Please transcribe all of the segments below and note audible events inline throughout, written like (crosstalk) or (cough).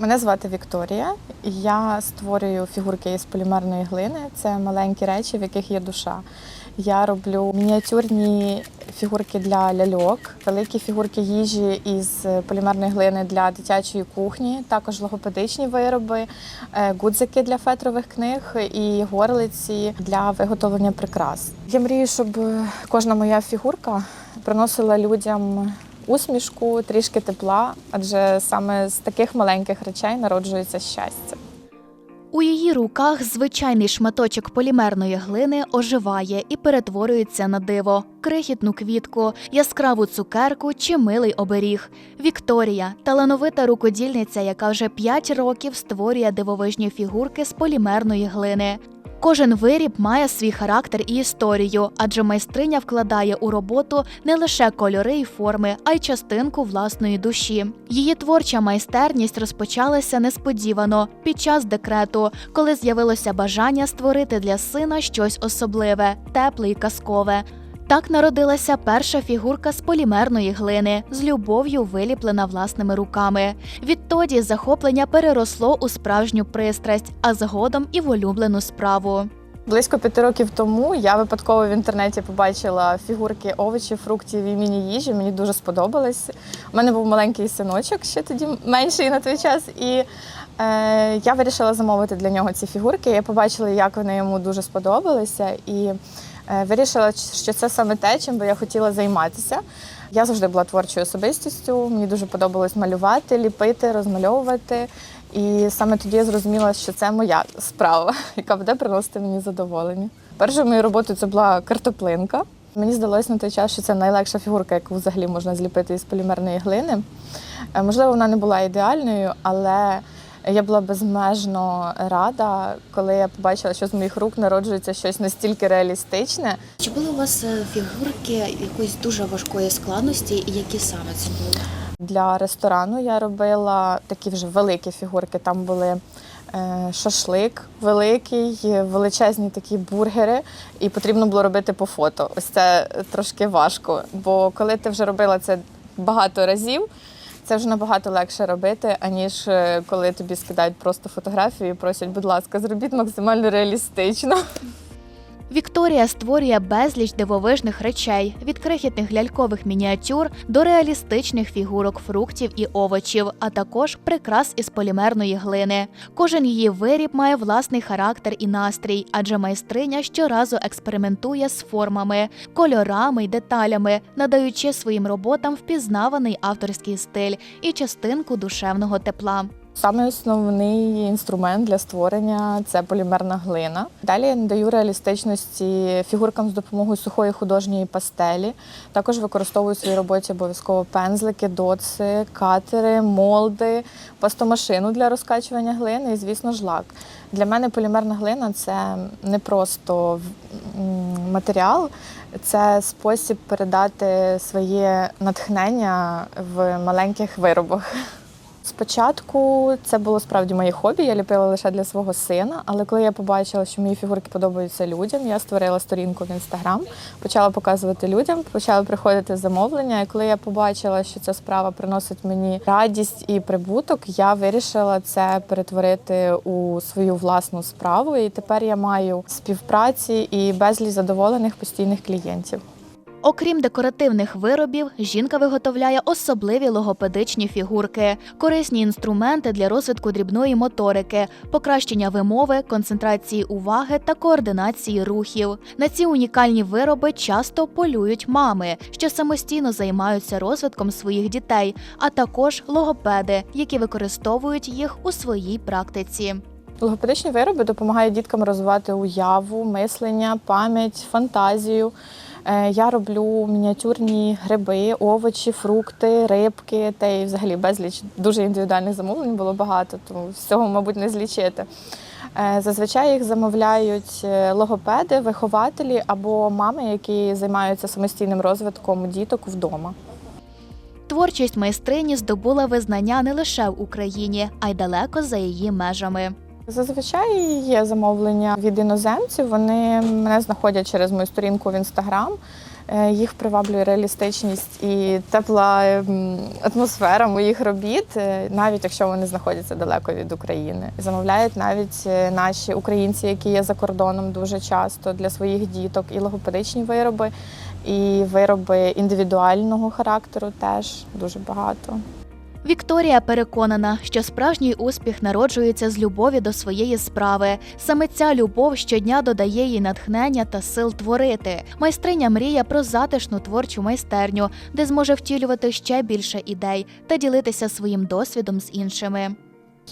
Мене звати Вікторія. Я створюю фігурки із полімерної глини. Це маленькі речі, в яких є душа. Я роблю мініатюрні фігурки для ляльок, великі фігурки їжі із полімерної глини для дитячої кухні, також логопедичні вироби, е, гудзики для фетрових книг і горлиці для виготовлення прикрас. Я мрію, щоб кожна моя фігурка приносила людям усмішку, трішки тепла, адже саме з таких маленьких речей народжується щастя. У її руках звичайний шматочок полімерної глини оживає і перетворюється на диво, крихітну квітку, яскраву цукерку чи милий оберіг. Вікторія талановита рукодільниця, яка вже 5 років створює дивовижні фігурки з полімерної глини. Кожен виріб має свій характер і історію, адже майстриня вкладає у роботу не лише кольори і форми, а й частинку власної душі. Її творча майстерність розпочалася несподівано під час декрету, коли з'явилося бажання створити для сина щось особливе, тепле й казкове. Так народилася перша фігурка з полімерної глини, з любов'ю виліплена власними руками. Відтоді захоплення переросло у справжню пристрасть, а згодом і в улюблену справу. Близько п'яти років тому я випадково в інтернеті побачила фігурки овочів, фруктів і міні-їжі. Мені дуже сподобалось. У мене був маленький синочок, ще тоді менший на той час, і я вирішила замовити для нього ці фігурки. Я побачила, як вони йому дуже сподобалися, і е, вирішила, що це саме те, чим би я хотіла займатися. Я завжди була творчою особистістю. Мені дуже подобалось малювати, ліпити, розмальовувати. І саме тоді я зрозуміла, що це моя справа, (laughs) яка буде приносити мені задоволення. Першою моєю роботою це була картоплинка. Мені здалося на той час, що це найлегша фігурка, яку взагалі можна зліпити із полімерної глини. Е, Можливо, вона не була ідеальною, але я була безмежно рада, коли я побачила, що з моїх рук народжується щось настільки реалістичне. Чи були у вас е, фігурки якоїсь дуже важкої складності, і які саме це були? Для ресторану я робила такі вже великі фігурки. Там були е, шашлик великий, величезні такі бургери, і потрібно було робити по фото. Ось це трошки важко. Бо коли ти вже робила це багато разів, це вже набагато легше робити, аніж е, коли тобі скидають просто фотографію і просять, будь ласка, зробіть максимально реалістично. Вікторія створює безліч дивовижних речей від крихітних лялькових мініатюр до реалістичних фігурок фруктів і овочів, а також прикрас із полімерної глини. Кожен її виріб має власний характер і настрій, адже майстриня щоразу експериментує з формами, кольорами й деталями, надаючи своїм роботам впізнаваний авторський стиль і частинку душевного тепла. Саме основний інструмент для створення це полімерна глина. Далі я надаю реалістичності фігуркам з допомогою сухої художньої пастелі. Також використовую в своїй роботі обов'язково пензлики, доци, катери, молди, пастомашину для розкачування глини і, звісно, ж лак. Для мене полімерна глина це не просто матеріал, це спосіб передати своє натхнення в маленьких виробах. Спочатку це було справді моє хобі, я ліпила лише для свого сина. Але коли я побачила, що мої фігурки подобаються людям, я створила сторінку в інстаграм, почала показувати людям, почали приходити замовлення. І коли я побачила, що ця справа приносить мені радість і прибуток, я вирішила це перетворити у свою власну справу. І тепер я маю співпраці і безліч задоволених постійних клієнтів. Окрім декоративних виробів, жінка виготовляє особливі логопедичні фігурки, корисні інструменти для розвитку дрібної моторики, покращення вимови, концентрації уваги та координації рухів. На ці унікальні вироби часто полюють мами, що самостійно займаються розвитком своїх дітей, а також логопеди, які використовують їх у своїй практиці. Логопедичні вироби допомагають діткам розвивати уяву, мислення, пам'ять, фантазію. Е, Я роблю мініатюрні гриби, овочі, фрукти, рибки та й взагалі безліч дуже індивідуальних замовлень було багато, тому всього, мабуть, не злічити. Е, Зазвичай їх замовляють е, логопеди, вихователі або мами, які займаються самостійним розвитком діток вдома. Творчість майстрині здобула визнання не лише в Україні, а й далеко за її межами. Зазвичай є замовлення від іноземців. Вони мене знаходять через мою сторінку в інстаграм. Е, Їх приваблює реалістичність і тепла ем, атмосфера моїх робіт, е, навіть якщо вони знаходяться далеко від України. Замовляють навіть е, наші українці, які є за кордоном дуже часто для своїх діток, і логопедичні вироби, і вироби індивідуального характеру теж дуже багато. Вікторія переконана, що справжній успіх народжується з любові до своєї справи. Саме ця любов щодня додає їй натхнення та сил творити. Майстриня мріє про затишну творчу майстерню, де зможе втілювати ще більше ідей та ділитися своїм досвідом з іншими.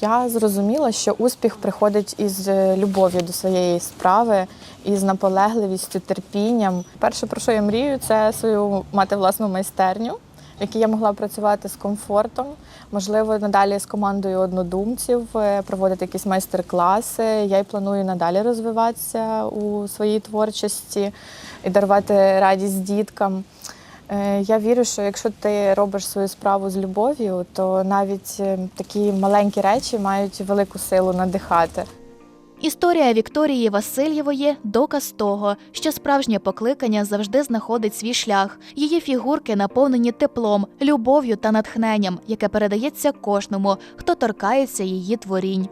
Я зрозуміла, що успіх приходить із е, любов'ю до своєї справи, із наполегливістю, терпінням. Перше, про що я мрію, це свою мати власну майстерню, в якій я могла працювати з комфортом. Можливо, надалі з командою однодумців, е, проводити якісь майстер-класи. Я й планую надалі розвиватися у своїй творчості і дарувати радість діткам. Е, Я вірю, що якщо ти робиш свою справу з любов'ю, то навіть е, такі маленькі речі мають велику силу надихати. Історія Вікторії Васильєвої доказ того, що справжнє покликання завжди знаходить свій шлях. Її фігурки наповнені теплом, любов'ю та натхненням, яке передається кожному, хто торкається її творінь.